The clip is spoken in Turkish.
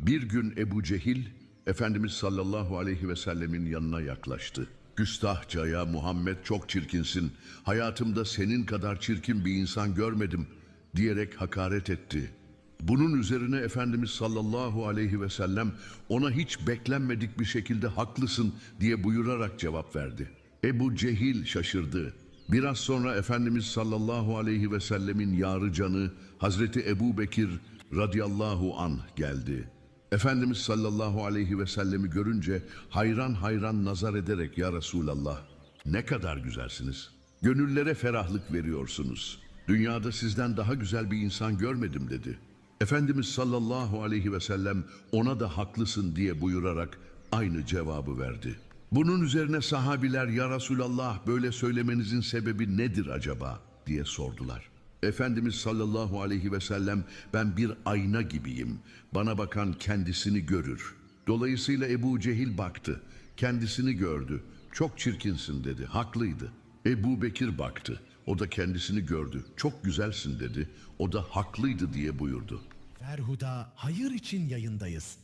Bir gün Ebu Cehil, Efendimiz sallallahu aleyhi ve sellemin yanına yaklaştı. Güstahçaya Muhammed çok çirkinsin, hayatımda senin kadar çirkin bir insan görmedim diyerek hakaret etti. Bunun üzerine Efendimiz sallallahu aleyhi ve sellem ona hiç beklenmedik bir şekilde haklısın diye buyurarak cevap verdi. Ebu Cehil şaşırdı. Biraz sonra Efendimiz sallallahu aleyhi ve sellemin yarı canı Hazreti Ebu Bekir radıyallahu anh geldi. Efendimiz sallallahu aleyhi ve sellemi görünce hayran hayran nazar ederek ya Resulallah ne kadar güzelsiniz. Gönüllere ferahlık veriyorsunuz. Dünyada sizden daha güzel bir insan görmedim dedi. Efendimiz sallallahu aleyhi ve sellem ona da haklısın diye buyurarak aynı cevabı verdi. Bunun üzerine sahabiler ya Resulallah böyle söylemenizin sebebi nedir acaba diye sordular. Efendimiz sallallahu aleyhi ve sellem ben bir ayna gibiyim. Bana bakan kendisini görür. Dolayısıyla Ebu Cehil baktı. Kendisini gördü. Çok çirkinsin dedi. Haklıydı. Ebu Bekir baktı. O da kendisini gördü. Çok güzelsin dedi. O da haklıydı diye buyurdu. Ferhuda hayır için yayındayız.